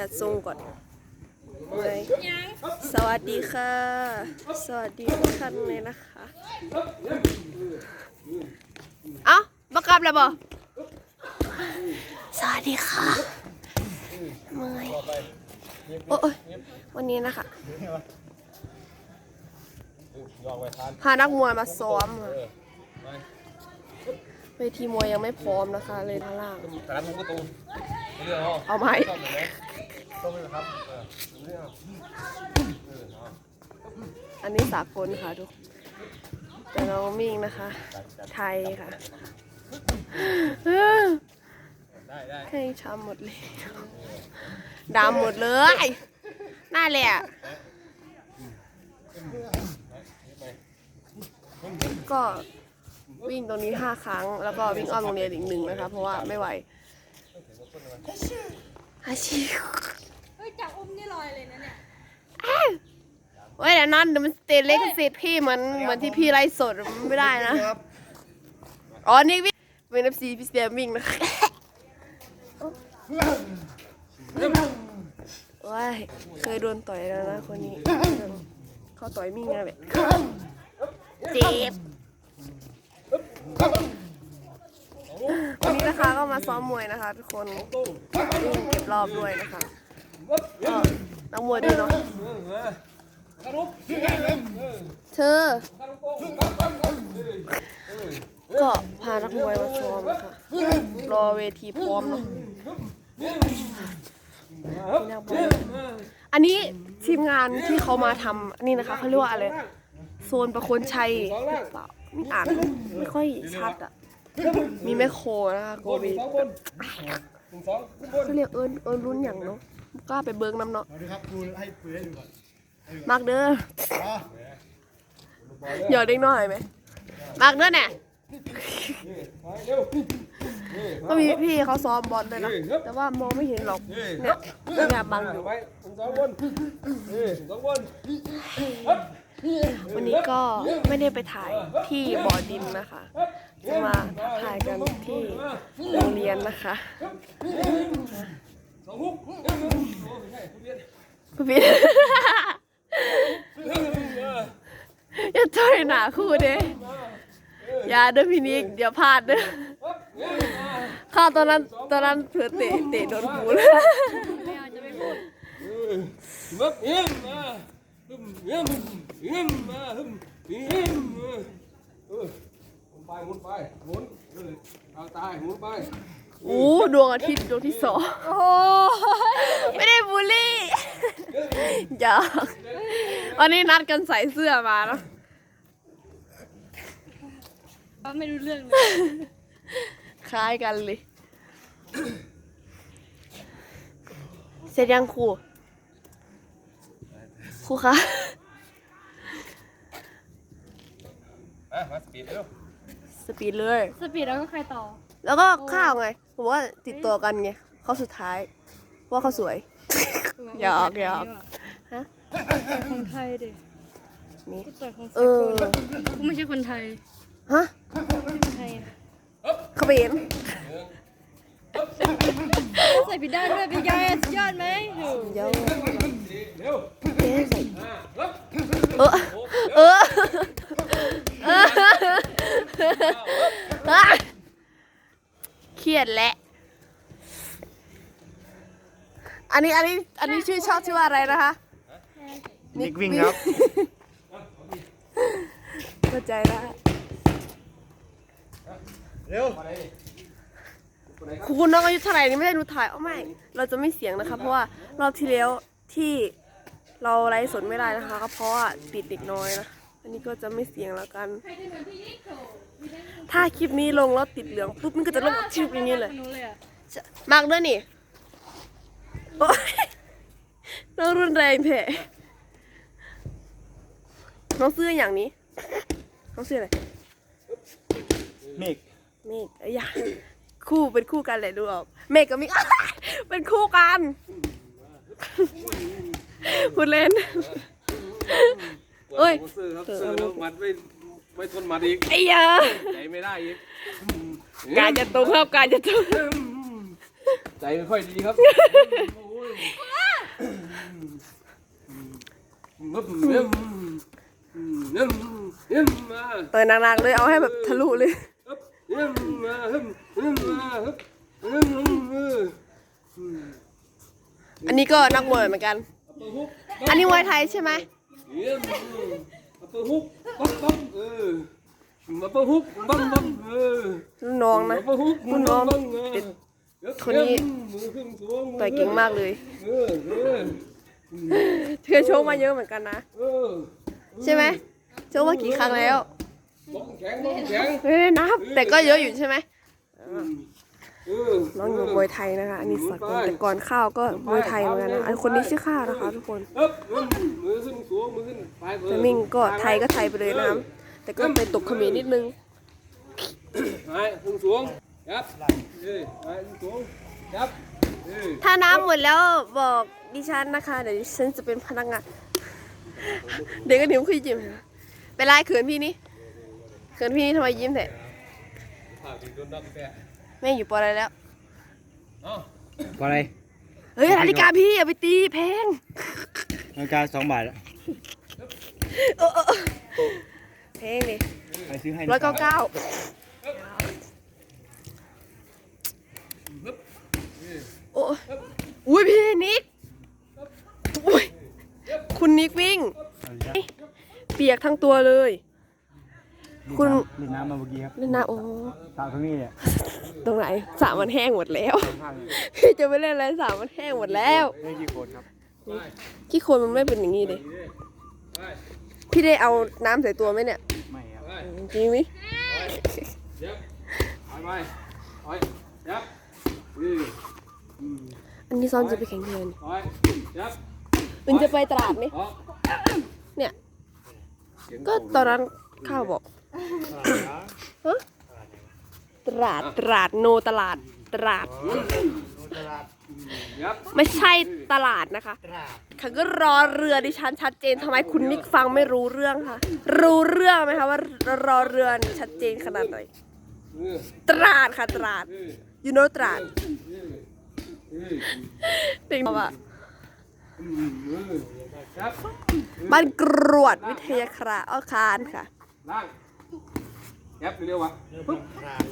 จัดทรงก่อนเลยสวัสดีค่ะ สวัสดีทุกท่านเลยนะคะ เอ้าบักกลับแล้วบอสวัสดีค่ะเมื่อยโอ้ยวันนี้นะคะยองไว้ทานพานักมวยมาซ้อมค่ะไปเวทีมวยยังไม่พร้อมนะคะเลยข้างล่างแต่ละมุกประตูเรื่องห้องเอาไหม ต้มเลยไหมต้มเลยครับเออเรื่องเออเอาอันนี้สากลค่ะทุกแต่น้องมิ่งนะคะไทยค่ะได้ได้แข้งช้ำหมดเลยดำหมดเลยน่าแหละก็วิ่งตรงนี้ห้าครั้ง แล้วก็วิ่งอ้อมโรงเรียนอีกหนึ่งนะคะ เพราะว่าไม่ไหวอาชีพ เฮ้ยจับอุ้มนี่ลอยเลยนะเนี่ยเว้ยเดี๋ยวนอนเดี๋ยวมันเตะเล็กสิทธิ์พี่เหมือนเหมือนที่พี่ไล่สดมันไม่ได้นะอ๋อ นี่วิ่งเป็นเอฟซีพี่เสียวิ่งนะว้ายเคยโดนต่อยแล้วนะคนนี้ เขาต่อยมิ่งนะแบบเจ็บวันนี้นะคะก็มาซ้อมมวยนะคะทุกคนวิ่งเก็บรอบด้วยนะคะ นักมวยด้วยเนาะเธอ ก็พานักมวยมาซ้อมนะคะรอเวทีพร้อมเนาะอันนี้ทีมงานที่เขามาทำอันนี่นะคะเขาเรียกว่าอะไร โซนประคนชัยหรือเปล่านี่อ่านไม่ค่อยชัดอะ มีแมคโครนะคะโกบีสองบนหนึ่งสองขึ้นบนเขาเรียกเอิญเอิญรุ่นอย่างเนาะ กล้าไปเบิ้งน้ำเนาะสวัสดีครับครูให้ปืนให้ดูก่อนมากเด้ออ๋อหยอดเด็กน้อยไหมมากเด้อเนี่ยไปเร็วก็มีพี่เขาซ้อมบอลด้วยนะ แต่ว่ามองไม่เห็นหรอกเนี่ยเนี่ยบังอยู่ไปหนึ่งสองบนเฮ้ยสองบนวันนี้ก็ไม่ได้ไปถ่ายที่บ่อดินนะคะจะมาถ่ายกันที่โรงเรียนนะคะส องฮุกคุณพี่ อย่าต่อยหนาคู่เด้อย่าเด้อพี่นิกเดี๋ยวพลาดเด้อข้าวตอนนั้นตอนนั้นเผื่อเตะเตะโดนหูเลยไม่เอาจะไม่พูดมึกเยี่ยมมาฮึมเยี่ยมเยี่ยมมาฮึมเยี่ยมเออหมุนไปหมุนไปหมุนเออเอาตายหมุนไป โอ้ดวงอาทิตย์ดวงที่สองโอ้ไม่ได้บูลลี่อย่าวันนี้นัดกันใส่เสื้อมาเนาะก็ไม่รู้เรื่องเลยคล้ายกันเลย เสร็จยังครูครูคะอะมาสปีดเร็วสปีดเลย สปีดแล้วก็ใครต่อ แล้วก็ข้าวไง ผมว่าติดตัวกันไงเขาสุดท้าย ว่าเขาสวย หยอกหยอกฮะ คนไทยดินี่กูต่อยของเออกูไม่ใช่คนไทยฮะไม่ใช่คนไทยอะเขาเป็นใส่ผิดด้านด้วยเป็นยายสุดยอดไหมโหเดี๋ยวเร็วเอ๊ะใส่อะฮึบเออเออเอออะเค รียดแหละ อันนี้อันนี้อันนี้ชื่อชอบชื่อว่าอะไรนะคะนิกวิ่งครับเข้าใจแล้วเร็วคุณน้องอายุเท่าไหร่นี่ไม่ได้ดูถ่ายเอาไม่ เราจะไม่เสียงนะคะ เพราะว่ารอบที่แล้วที่เราไลฟ์สดไม่ได้นะคะ ก็เพราะว่าติดเด็กน้อยนะ อันนี้ก็จะไม่เสียงแล้วกัน ถ้าคลิปนี้ลงแล้วติดเหลืองปุ๊บมันก็จะลงกับชื่ออย่างนี้เลยคนนู้นเลยอะมากด้วยนี่โอ๊ยน้องรุนแรงเถอะน้องซื้ออย่างนี้ น้องซื้ออะไร เมฆเมฆเอ้ยอย่าคู่เป็นคู่กันแหละดูออก เมฆกับมิกเป็นคู่กันพูดเล่น เอ้ย ซื้อครับซื้อแล้วมัดไม่ไม่ทนมัดอีกไอ้ยาใจไม่ได้อีกการจะตรงครับการจะตรงใจไม่ค่อยดีครับโอ้ยมึบเยี่ยมเยี่ยมเยี่ยมมาต่อยหนักๆเลยเอาให้แบบทะลุเลยฮึบเยี่ยมมาฮึบเยี่ยมมาฮึบเยี่ยมเอออันนี้ก็นักมวยเหมือนกันเปิดฮุกอันนี้มวยไทยใช่ไหม เยี่ยมเปิดฮุกปั๊บปั๊บเออมาเปิดฮุกบังบังเออรุ่นน้องนะมาเปิดฮุกรุ่นน้องบังเออคนนี้มือขึ้นสูงต่อยเก่งมากเลยเออเออเธอโชว์มาเยอะเหมือนกันนะเออใช่ไหมโชว์มากี่ครั้งแล้วบ้องแข็งบ้องแข็งไม่ได้นับแต่ก็เยอะอยู่ใช่ไหมเออ น้องอยู่มวยไทยนะคะอันนี้สากลแต่ก่อนข้าวก็มวยไทยเหมือนกันนะอันคนนี้ชื่อข้าวนะคะ ทุกคนฮึบมือขึ้นสูงมือขึ้นไปเออแต่มิ่งก็ไทยก็ไทยไปเลยนะครับแต่ก็ไปตกเขมรนิดนึงไปขึ้นสูงยับไปสูงยับถ้าน้ำหมดแล้วบอกดิฉันนะคะเดี๋ยวดิฉันจะเป็นพนักงานเด็กก็นิ้วคุยจิ้มเป็นไรเขินพี่นี่เขินพี่นี่ทำไมยิ้มแท้ ผ่าถึงโดนดักแตะแม่อยู่ปออะไรแล้วเอ้าพออะไรเฮ้ยนาฬิกาพี่อย่าไปตีแพง นาฬิกาสองบาทแล้วเออเออเออแพงดิใครซื้อให้ร้อยเก้าเก้าโอ้ยอุ้ยพี่นิกอุ้ยคุณนิกวิ่ง เปียกทั้งตัวเลย คุณ ดื่มน้ำมาเมื่อกี้ครับนั่นนะโอ้สาวตรงนี้เนี่ย ตรงไหนสระมันแห้งหมดแล้วพี่จะไปเล่นอะไรสระมันแห้งหมดแล้วไม่กี่คนครับขี้โคลนมันไม่เป็นอย่างนี้เลยพี่ได้เอาน้ำใส่ตัวไหมเนี่ย ไม่ครับไปจริงไหมยับไปไปไปยับเอ้ยอืมอันนี้ซ้อมจะไปแข่งเงินไปยับอึนจะไปตลาดไหมออกเนี่ย ก็ตอนนั้นข้าวบอกฮะ ตลาดตลาดโนตลาด ตลาดยับไม่ใช่ตลาดนะคะค่ะก็รอเรือดิฉันชัดเจนทำไมคุณนิกฟังไม่รู้เรื่องคะรู้เรื่องไหมคะว่ารอเรือนี่ชัดเจนขนาดไหนเออตลาดค่ะตลาด เออ you know ตลาดเออเออเป็นแบบอืมเออยับบ้านกรวดวิทยาคราอาคารค่ะล่าง ยับเร็วๆวะปึ๊บ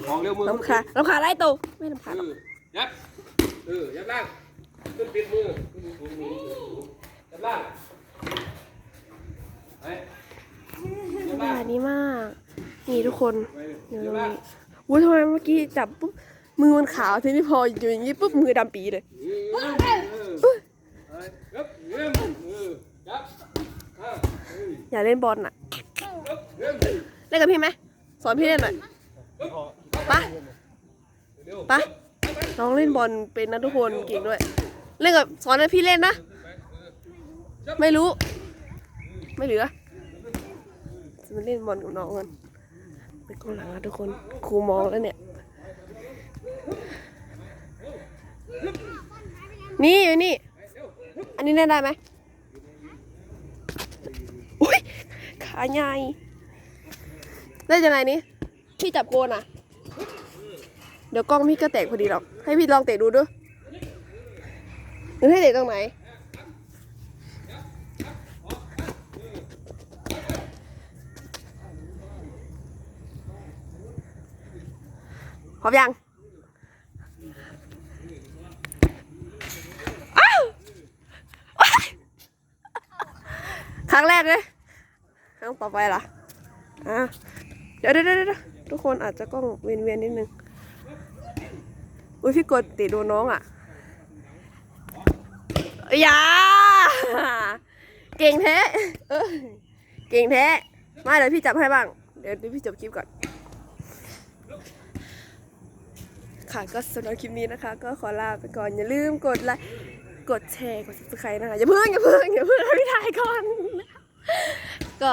ออกเร็วมือน้ำคาน้ำคาไล่ตูไม่น้ำคาเอหรอกอยับเออยับล่างขึ้นปิดมือขึ้นสูงมือยับล่างไปยับล่างอันนี้มาก นี่ทุกคนไปเดี๋ยวยัตบรงล่างนี้วุ้ยทำไมเมื่อกี้จับปุ๊บมือมันขาวทีนี้พออยู่อย่างนี้ปุ๊บมือดำปีเลยเออเออไปยับเยี่ยมเออยับอะเอออยากเล่นบอลน่ะยับเยี่ยมเล่นกับพี่ไหม สอนพี่เล่นหน่อยปะปะน้องเล่นบอลเป็นนะทุกคนเก่งด้วย เล่นกับสอนให้พี่เล่นนะ ไม่รู้ ไม่เหลือจะมาเล่นบอลกับน้องกันไปกองหลังนะทุกคน ครูมองแล้วเนี่ย นี่อยู่นี่ อันนี้เล่นได้ไหมอุ้ยขาใหญ่ ได้ยังไงนี่พี่จับโกนอะ เดี๋ยวกล้องพี่ก็แตกพอดีหรอก ให้พี่ลองเตะดูด้วยหรือให้เตะตรงไหน พร้อมยังครั้งแรกเลย ครั้งต่อไปล่ะอะ เดี๋ยวเดี๋ยวเดี๋ยวทุกคนอาจจะกล้องเวียนเวียนๆนิดนึง อุ้ยพี่กดติโดนน้องอะอย่าเก่งแท้เออเก่งแท้มาเดี๋ยวพี่จับให้บ้าง เดี๋ยวพี่จบคลิปก่อน ค่ะก็สำหรับคลิปนี้นะคะ ก็ขอลาไปก่อนอย่าลืมกดไลค์กดแชร์กด subscribe นะคะอย่าเพิ่งอย่าเพิ่งอย่าเพิ่งพี่ถ่ายก่อนก็